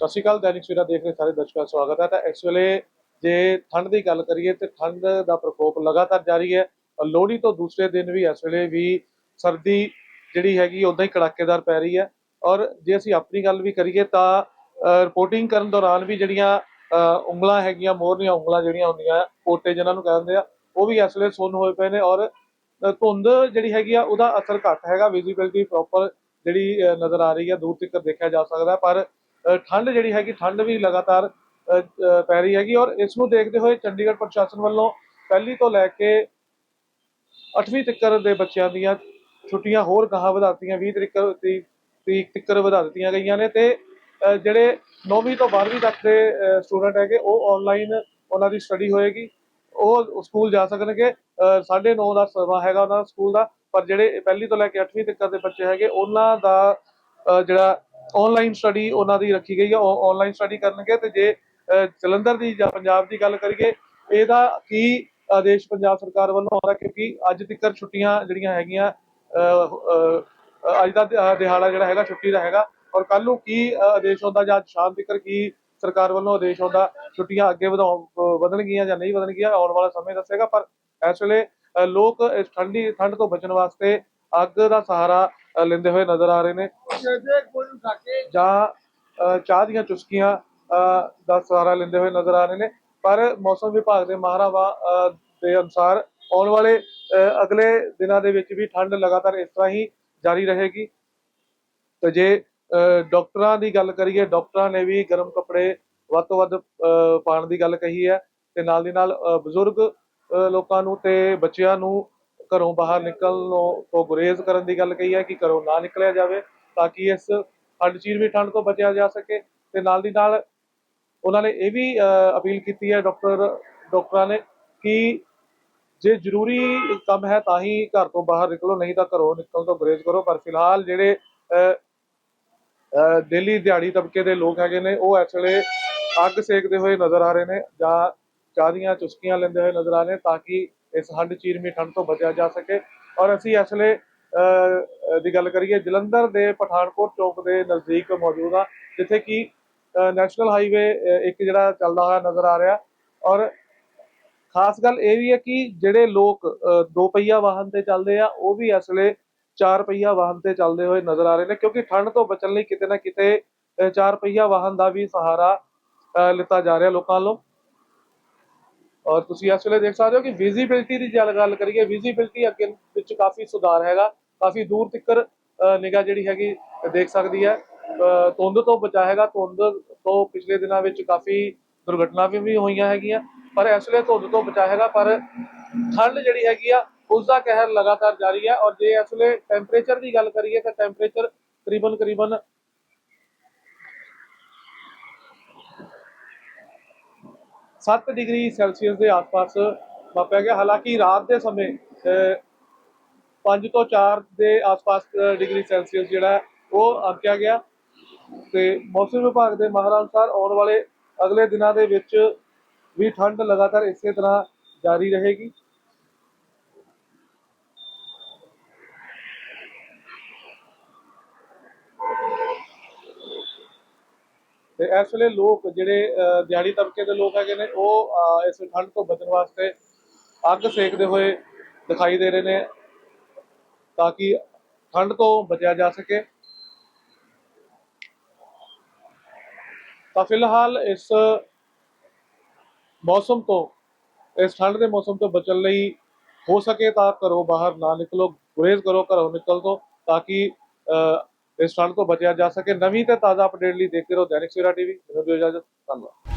ਸਤਿ ਸ਼੍ਰੀ ਅਕਾਲ, ਦੈਨਿਕ ਸਵੇਰਾ ਦੇਖ ਰਹੇ ਸਾਰੇ ਦਰਸ਼ਕਾਂ ਦਾ ਸਵਾਗਤ ਹੈ। ਤਾਂ ਇਸ ਵੇਲੇ ਜੇ ਠੰਡ ਦੀ ਗੱਲ ਕਰੀਏ ਤੇ ਠੰਡ ਦਾ ਪ੍ਰਕੋਪ ਲਗਾਤਾਰ ਜਾਰੀ ਹੈ ਲੋਹੜੀ ਤੋਂ ਦੂਸਰੇ ਦਿਨ ਵੀ ਇਸ ਵੇਲੇ ਵੀ ਸਰਦੀ ਜਿਹੜੀ ਹੈਗੀ ਉਦਾਂ ਹੀ ਕੜਾਕੇਦਾਰ ਪੈ ਰਹੀ ਹੈ। ਔਰ ਜੇ ਅਸੀਂ ਆਪਣੀ ਗੱਲ ਵੀ ਕਰੀਏ ਤਾਂ ਰਿਪੋਰਟਿੰਗ ਕਰਨ ਦੌਰਾਨ ਵੀ ਜਿਹੜੀਆਂ ਉਂਗਲਾਂ ਹੈਗੀਆਂ ਮੋਹਰਲੀਆਂ ਉਂਗਲਾਂ ਜਿਹੜੀਆਂ ਹੁੰਦੀਆਂ ਪੋਟੇ ਜਿਨ੍ਹਾਂ ਨੂੰ ਕਹਿੰਦੇ ਆ, ਉਹ ਵੀ ਇਸ ਵੇਲੇ ਸੁੰਨ ਹੋਏ ਪਏ ਨੇ ਔਰ ਧੁੰਦ ਜਿਹੜੀ ਹੈਗੀ ਆ, ਉਹਦਾ ਅਸਰ ਘੱਟ ਹੈਗਾ ਵਿਜ਼ੀਬਿਲਟੀ ਪ੍ਰੋਪਰ ਜਿਹੜੀ ਨਜ਼ਰ ਆ ਰਹੀ ਹੈ, ਦੂਰ ਤੱਕ ਦੇਖਿਆ ਜਾ ਸਕਦਾ ਪਰ ਠੰਡ ਜਿਹੜੀ ਹੈਗੀ ਠੰਡ ਵੀ ਲਗਾਤਾਰ ਅ, ਪੈ ਰਹੀ ਹੈਗੀ ਔਰ ਇਸ ਨੂੰ ਦੇਖਦੇ ਹੋਏ ਚੰਡੀਗੜ੍ਹ ਪ੍ਰਸ਼ਾਸਨ ਵੱਲੋਂ ਪਹਿਲੀ ਤੋਂ ਲੈ ਕੇ 8ਵੀਂ ਤੱਕਰ ਦੇ ਬੱਚਿਆਂ ਦੀਆਂ ਛੁੱਟੀਆਂ ਹੋਰ ਗਾਹਾਂ ਵਧਾਤੀਆਂ 20 ਤਰੀਕ ਤਰੀਕ ਤਰੀਕ ਤੱਕ ਵਧਾ ਦਿੱਤੀਆਂ ਗਈਆਂ ਨੇ ਤੇ ਜਿਹੜੇ 9ਵੀਂ ਤੋਂ 12ਵੀਂ ਤੱਕ ਦੇ ਸਟੂਡੈਂਟ ਹੈਗੇ ਉਹ ਆਨਲਾਈਨ ਉਹਨਾਂ ਦੀ ਸਟੱਡੀ ਹੋਏਗੀ। ਉਹ ਸਕੂਲ ਜਾ ਸਕਣਗੇ। 9:30 ਦਾ ਸਮਾਂ ਹੈਗਾ ਉਹਨਾਂ ਦਾ ਸਕੂਲ ਦਾ ਪਰ ਜਿਹੜੇ ਪਹਿਲੀ ਤੋਂ ਲੈ ਕੇ 8ਵੀਂ ਤੱਕ ਦੇ ਬੱਚੇ ਹੈਗੇ ਉਹਨਾਂ ਦਾ ਅ, ਜਿਹੜਾ ਆਨਲਾਈਨ ਸਟੱਡੀ ਉਹਨਾਂ ਦੀ ਰੱਖੀ ਗਈ ਹੈ ਉਹ ਆਨਲਾਈਨ ਸਟੱਡੀ ਕਰਨਗੇ ਤੇ ਜੇ ਜਲੰਧਰ ਦੀ ਜਾਂ ਪੰਜਾਬ ਦੀ ਗੱਲ ਕਰੀਏ ਇਹਦਾ ਕੀ ਆਦੇਸ਼ ਪੰਜਾਬ ਸਰਕਾਰ ਵੱਲੋਂ ਆਉਂਦਾ ਕਿਉਂਕਿ ਅੱਜ ਤੱਕ ਛੁੱਟੀਆਂ ਜਿਹੜੀਆਂ ਹੈਗੀਆਂ ਅੱਜ ਦਾ ਦਿਹਾੜਾ ਜਿਹੜਾ ਹੈਗਾ ਛੁੱਟੀ ਦਾ ਹੈਗਾ ਔਰ ਕੱਲ ਨੂੰ ਕੀ ਆਦੇਸ਼ ਆਉਂਦਾ ਜਾਂ ਸ਼ਾਮ ਤੱਕ ਕੀ ਸਰਕਾਰ ਵੱਲੋਂ ਆਦੇਸ਼ ਆਉਂਦਾ ਛੁੱਟੀਆਂ ਅੱਗੇ ਵਧਾਉਣ ਅ, ਵਧਣਗੀਆਂ ਜਾਂ ਨਹੀਂ ਵਧਣਗੀਆਂ ਆਉਣ ਵਾਲਾ ਸਮੇਂ ਦੱਸੇਗਾ ਪਰ ਇਸ ਵੇਲੇ ਲੋਕ ਇਸ ਠੰਡੀ ਠੰਡ ਤੋਂ ਬਚਣ ਵਾਸਤੇ ਅੱਗ ਦਾ ਸਹਾਰਾ ਲੈਂਦੇ ਹੋਏ ਨਜ਼ਰ ਆ ਰਹੇ ਨੇ। ਜਾਂ ਚਾਹ ਦੀਆਂ ਚੁਸਕੀਆਂ ਦਾ ਸਹਾਰਾ ਲੈਂਦੇ ਹੋਏ ਨਜ਼ਰ ਆ ਰਹੇ ਨੇ। ਪਰ ਮੌਸਮ ਵਿਭਾਗ ਦੇ ਮਾਹਰਾਂ ਦੇ ਅਨੁਸਾਰ ਆਉਣ ਵਾਲੇ ਅਗਲੇ ਦਿਨਾਂ ਦੇ ਵਿੱਚ ਵੀ ਠੰਡ ਲਗਾਤਾਰ ਇਸ ਤਰ੍ਹਾਂ ਹੀ ਜਾਰੀ ਰਹੇਗੀ। ਤੇ ਜੇ ਡਾਕਟਰਾਂ ਦੀ ਗੱਲ ਕਰੀਏ ਡਾਕਟਰਾਂ ਨੇ ਵੀ ਗਰਮ ਕੱਪੜੇ ਵੱਧ ਤੋਂ ਵੱਧ ਅ, ਪਾਉਣ ਦੀ ਗੱਲ ਕਹੀ ਹੈ ਤੇ ਨਾਲ ਦੀ ਨਾਲ ਬਜ਼ੁਰਗ ਲੋਕਾਂ ਨੂੰ ਤੇ ਬੱਚਿਆਂ ਨੂੰ ਘਰੋਂ ਬਾਹਰ ਨਿਕਲਣ ਤੋਂ ਗੁਰੇਜ਼ ਕਰਨ ਦੀ ਗੱਲ ਕਹੀ ਹੈ ਕਿ ਘਰੋਂ ਨਾ ਨਿਕਲਿਆ ਜਾਵੇ। ਤਾਂ ਕਿ ਇਸ ਠੰਡ ਚੀਰ ਵੀ ਠੰਡ ਤੋਂ ਬਚਿਆ ਜਾ ਸਕੇ ਤੇ ਨਾਲ ਦੀ ਨਾਲ ਉਹਨਾਂ ਨੇ ਇਹ ਵੀ ਅ, ਅਪੀਲ ਕੀਤੀ ਹੈ ਡਾਕਟਰ ਡਾਕਟਰਾਂ ਨੇ ਕਿ ਜੇ ਜ਼ਰੂਰੀ ਕੰਮ ਹੈ ਤਾਂ ਹੀ ਘਰ ਤੋਂ ਬਾਹਰ ਨਿਕਲੋ ਨਹੀਂ ਤਾਂ ਘਰੋਂ ਨਿਕਲਣ ਤੋਂ ਗੁਰੇਜ਼ ਕਰੋ। ਪਰ ਫਿਲਹਾਲ ਜਿਹੜੇ ਡੇਲੀ ਦਿਹਾੜੀ ਤਬਕੇ ਦੇ ਲੋਕ ਹੈਗੇ ਨੇ ਉਹ ਇਸ ਵੇਲੇ ਅੱਗ ਸੇਕਦੇ ਹੋਏ ਨਜ਼ਰ ਆ ਰਹੇ ਨੇ ਜਾਂ ਚਾਹ ਦੀਆਂ ਚੁਸਕੀਆਂ ਲੈਂਦੇ ਹੋਏ ਨਜ਼ਰ ਆ ਰਹੇ ਨੇ ਤਾਂ ਕਿ ਇਸ ਹੱਡ ਚੀਰਮੀ ਠੰਡ ਤੋਂ ਬਚਿਆ ਜਾ ਸਕੇ। ਔਰ ਅਸੀਂ ਇਸ ਵੇਲੇ ਦੀ ਗੱਲ ਕਰੀਏ, ਜਲੰਧਰ ਦੇ ਪਠਾਨਕੋਟ ਚੌਕ ਦੇ ਨਜ਼ਦੀਕ ਮੌਜੂਦ ਆ, ਜਿੱਥੇ ਕਿ ਨੈਸ਼ਨਲ ਹਾਈਵੇ ਇੱਕ ਜਿਹੜਾ ਚੱਲਦਾ ਹੋਇਆ ਨਜ਼ਰ ਆ ਰਿਹਾ। ਔਰ ਖਾਸ ਗੱਲ ਇਹ ਵੀ ਹੈ ਕਿ ਜਿਹੜੇ ਲੋਕ ਦੋ ਪਹੀਆ ਵਾਹਨ ਤੇ ਚੱਲਦੇ ਆ, ਉਹ ਵੀ ਇਸ ਵੇਲੇ ਚਾਰ ਪਹੀਆ ਵਾਹਨ ਤੇ ਚੱਲਦੇ ਹੋਏ ਨਜ਼ਰ ਆ ਰਹੇ ਨੇ, ਕਿਉਂਕਿ ਠੰਡ ਤੋਂ ਬਚਣ ਲਈ ਕਿਤੇ ਨਾ ਕਿਤੇ ਚਾਰ ਪਹੀਆ ਵਾਹਨ ਦਾ ਵੀ ਸਹਾਰਾ ਲਿੱਤਾ ਜਾ ਰਿਹਾ ਲੋਕਾਂ ਵੱਲੋਂ। ਔਰ ਤੁਸੀਂ ਇਸ ਵੇਲੇ ਦੇਖ ਸਕਦੇ ਹੋ ਕਿ ਵਿਜ਼ਿਬਿਲਟੀ ਦੀ ਜਲ ਗੱਲ ਕਰੀਏ ਵਿਜ਼ਿਬਿਲਟੀ ਅੱਗੇ ਵਿੱਚ ਕਾਫੀ ਸੁਧਾਰ ਹੈਗਾ। ਕਾਫੀ ਦੂਰ ਤੱਕ ਨਿਗਾਹ ਜਿਹੜੀ ਹੈਗੀ, ਦੇਖ ਸਕਦੀ ਹੈ। ਧੁੰਦ ਤੋਂ ਬਚਾ ਧੁੰਦ ਤੋਂ ਪਿਛਲੇ ਦਿਨਾਂ ਵਿੱਚ ਕਾਫੀ ਦੁਰਘਟਨਾ ਵੀ ਹੋਈਆਂ ਹੈਗੀਆਂ। ਪਰ ਇਸ ਵੇਲੇ ਧੁੰਦ ਤੋਂ ਬਚਾਏਗਾ ਪਰ ਠੰਡ ਜਿਹੜੀ ਹੈਗੀ ਆ, ਉਸ ਦਾ ਕਹਿਰ ਲਗਾਤਾਰ ਜਾਰੀ ਹੈ। ਔਰ ਜੇ ਇਸ ਵੇਲੇ ਟੈਂਪਰੇਚਰ ਦੀ ਗੱਲ ਕਰੀਏ, ਤਾਂ ਟੈਂਪਰੇਚਰ ਤਕਰੀਬਨ ਕਰੀਬਨ 7 ਡਿਗਰੀ ਸੈਲਸੀਅਸ ਦੇ ਆਸ-ਪਾਸ ਮਾਪਿਆ ਗਿਆ। ਹਾਲਾਂਕਿ ਰਾਤ ਦੇ ਸਮੇਂ 5 ਤੋਂ 4 ਦੇ ਆਸ-ਪਾਸ ਡਿਗਰੀ ਸੈਲਸੀਅਸ ਜਿਹੜਾ ਹੈ, ਉਹ ਆਂਕਿਆ ਗਿਆ। ਤੇ ਮੌਸਮ ਵਿਭਾਗ ਦੇ ਮਾਹਰਾਂ ਅਨੁਸਾਰ ਆਉਣ ਵਾਲੇ ਅਗਲੇ ਦਿਨਾਂ ਦੇ ਵਿੱਚ ਵੀ ਠੰਡ ਲਗਾਤਾਰ ਇਸੇ ਤਰ੍ਹਾਂ ਜਾਰੀ ਰਹੇਗੀ। ਤੇ ਇਸ ਵੇਲੇ ਲੋਕ ਜਿਹੜੇ ਅਹ, ਦਿਹਾੜੀ ਤਬਕੇ ਦੇ ਲੋਕ ਹੈਗੇ ਨੇ ਉਹ ਇਸ ਠੰਡ ਤੋਂ ਬਚਣ ਵਾਸਤੇ ਅੱਗ ਸੇਕਦੇ ਹੋਏ ਦਿਖਾਈ ਦੇ ਰਹੇ ਨੇ ਤਾਂ ਕਿ ਠੰਡ ਤੋਂ ਬਚਿਆ ਜਾ ਸਕੇ। ਤਾਂ ਫਿਲਹਾਲ ਇਸ ਮੌਸਮ ਤੋਂ ਇਸ ਠੰਡ ਦੇ ਮੌਸਮ ਤੋਂ ਬਚਣ ਲਈ ਹੋ ਸਕੇ ਤਾਂ ਘਰੋਂ ਬਾਹਰ ਨਾ ਨਿਕਲੋ ਗੁਰੇਜ਼ ਕਰੋ ਘਰੋਂ ਨਿਕਲ ਤੋਂ ਤਾਂ ਕਿ ਇਸ ਠੰਡ ਤੋਂ ਬਚਿਆ ਜਾ ਸਕੇ। ਨਵੀਂ ਤੇ ਤਾਜ਼ਾ ਅਪਡੇਟ ਲਈ ਦੇਖਦੇ ਰਹੋ ਦੈਨਿਕ ਸਵੇਰਾ ਟੀਵੀ। ਮੈਨੂੰ ਦਿਓ ਇਜਾਜ਼ਤ। ਧੰਨਵਾਦ।